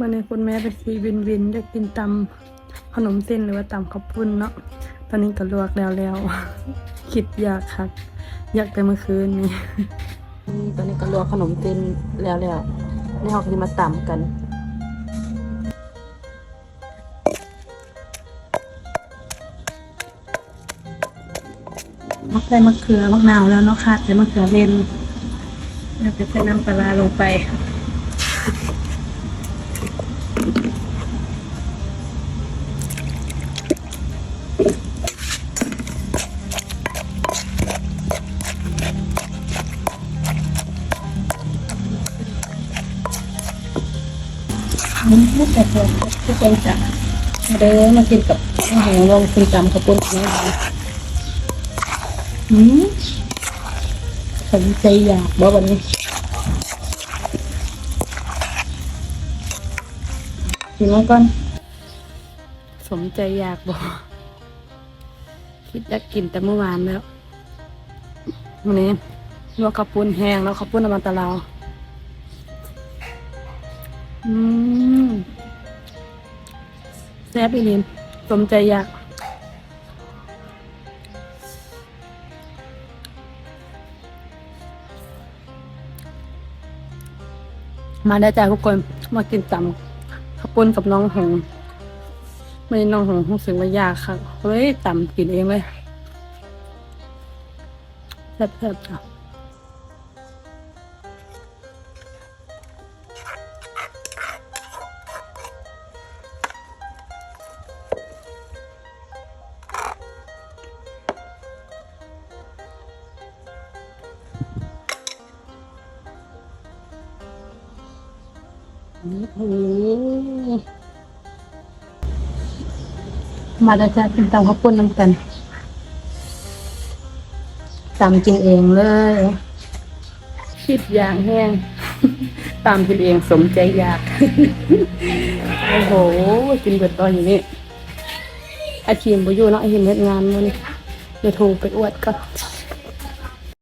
วันนี้คุณแม่ไปซีวินวินได้กินตำขนมเส้นหรือว่าตำข้าวปุ้นเนาะตอนนี้ก็ลวกแล้วแล้วคิดอยากคักอยากแต่เมื่อคืนนี้ตอนนี้ก็ลวกขนมเส้นแล้วแล้วนี่เราก็จะมาตำกันมักใส่มะเขือมะนาวแล้วเนาะค่ะใส่มะเขือเล่นแล้วจะใส่น้ำปลาร้าลงไป มันพูดแต่เพื่อนทุกคนจะมาเดินมากินกับอาหารลองกินตำข้าวปุ้นกันนะคะอืมสนใจอยากบอกวันนี้กินแล้วก่อน สมใจอยากบอกคิดอยากกินแต่เมื่อวานแล้ววันนี้ลวกข้าวปุ้นแห้งแล้วข้าวปุ้นน้ำมันตะลาว อืมแซ่บอีนิมสมใจอยาก มาได้จ้าทุกคน มากินตำข้าวปุ้นกับน้องหงไม่น้องหงรู้สึกว่ายากค่ะเฮ้ยตำกินเองเลยแซ่บๆจ้ะ มาดาจะกินตำข้าวปุ้นน้ำกันตำกินเองเลยคิดอย่างแห้งตำกินเองสมใจอยาก โอ้โห กินเบิดตอนอย่างนี้ อาชีพบ่อยู่เนาะอาชีพเฮ็ดงานมื้อนี้เดี๋ยวโทรไปอวดก่อน